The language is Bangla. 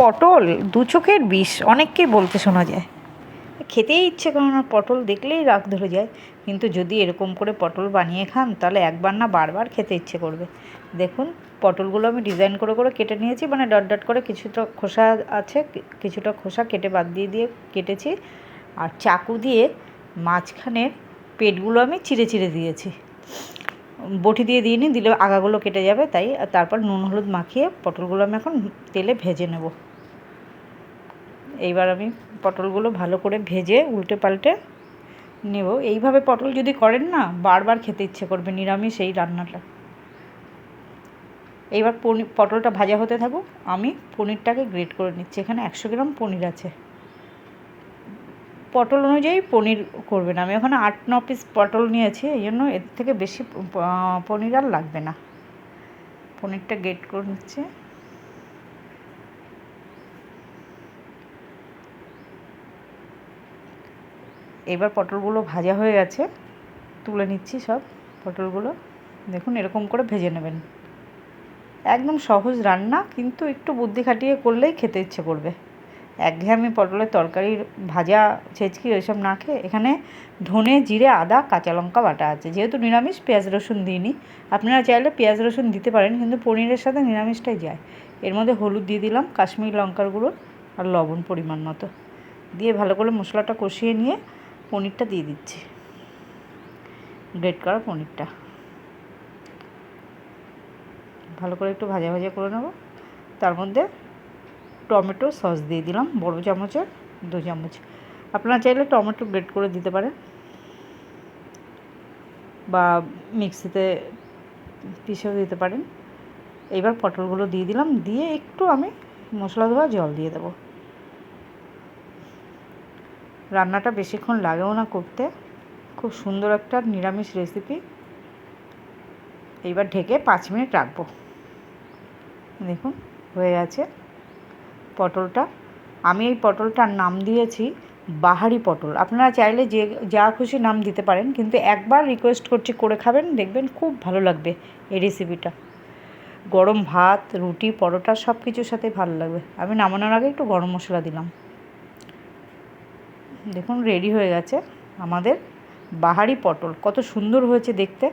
পটল, দু চোখের বিষ অনেককেই বলতে শোনা যায়। খেতেই ইচ্ছে করে না পটল দেখলেই রাগ ধরে যায়। কিন্তু যদি এরকম করে পটল বানিয়ে খান, তাহলে একবার না বারবার খেতে ইচ্ছে করবে। দেখুন, পটলগুলো আমি ডিজাইন করে করে কেটে নিয়েছি মানে ডট ডট করে কিছুটা খোসা আছে, কিছুটা খোসা কেটে বাদ দিয়ে দিয়ে কেটেছি। আর চাকু দিয়ে মাঝখানের পেটগুলো আমি চিড়ে চিড়ে দিয়েছি। বটি দিয়ে দিইনি, দিলে আগাগুলো কেটে যাবে, তাই তারপর নুন, হলুদ মাখিয়ে পটলগুলো আমি এখন তেলে ভেজে নেব। এইবার আমি পটলগুলো ভালো করে ভেজে উল্টে পাল্টে নেব। এইভাবে পটল যদি করেন না, বারবার খেতে ইচ্ছে করবে নিরামিষ এই রান্নাটা। এইবার পনির পটলটা ভাজা হতে থাকুক, আমি পনিরটাকে গ্রেট করে নিচ্ছি। এখানে একশো গ্রাম পনির আছে। পটল অনুযায়ী পনির করবেন। আমি ওখানে আট, ন পিস পটল নিয়েছি, এই জন্য এর থেকে বেশি পনির আর লাগবে না। পনিরটা গ্রেট করে নিচ্ছে। এবার পটলগুলো ভাজা হয়ে গেছে, তুলে নিচ্ছি সব পটলগুলো। দেখুন, এরকম করে ভেজে নেবেন। একদম সহজ রান্না, কিন্তু একটু বুদ্ধি খাটিয়ে করলেই খেতে ইচ্ছে করবে। একঘেয়েমি পটলের তরকারি ভাজা ছেচকি ওইসব না খেয়ে এখানে ধনে, জিরে, আদা, কাঁচা লঙ্কা বাটা আছে। যেহেতু নিরামিষ, পেঁয়াজ রসুন দিইনি। আপনারা চাইলে পেঁয়াজ রসুন দিতে পারেন, কিন্তু পনিরের সাথে নিরামিষটাই যায়। এর মধ্যে হলুদ দিয়ে দিলাম, কাশ্মীরি লঙ্কার গুঁড়ো আর লবণ পরিমাণ মতো। দিয়ে ভালো করে মশলাটা কষিয়ে নিয়ে পনিরটা দিয়ে দিচ্ছি। গ্রেট করা পনিরটা। ভালো করে একটু ভাজা ভাজা করে নেব। তার মধ্যে টমেটো সস দিয়ে দিলাম, বড় চামচের, দু চামচ। আপনারা চাইলে টমেটো গ্রেট করে দিতে পারেন। বা মিক্সিতে পিষেও দিতে পারেন। এইবার পটলগুলো দিয়ে দিলাম, দিয়ে একটু আমি মশলা ধোয়া জল দিয়ে দেবো। রান্নাটা বেশিক্ষণ লাগেও না করতে। খুব সুন্দর একটা নিরামিষ রেসিপি এইবার ঢেকে পাঁচ মিনিট রাখব। দেখুন, হয়ে গেছে। পটলটা, আমি এই পটলটার নাম দিয়েছি বাহারি পটল। আপনারা চাইলে যে, যা খুশি নাম দিতে পারেন, কিন্তু একবার রিকোয়েস্ট করছি করে খাবেন, দেখবেন খুব ভালো লাগবে এই রেসিপিটা গরম ভাত, রুটি, পরোটা সব কিছুর সাথে ভালো লাগবে। আমি নামানোর আগে একটু গরম মশলা দিলাম। দেখুন রেডি হয়ে গেছে আমাদের বাহারি পটল। কত সুন্দর হয়েছে দেখতে।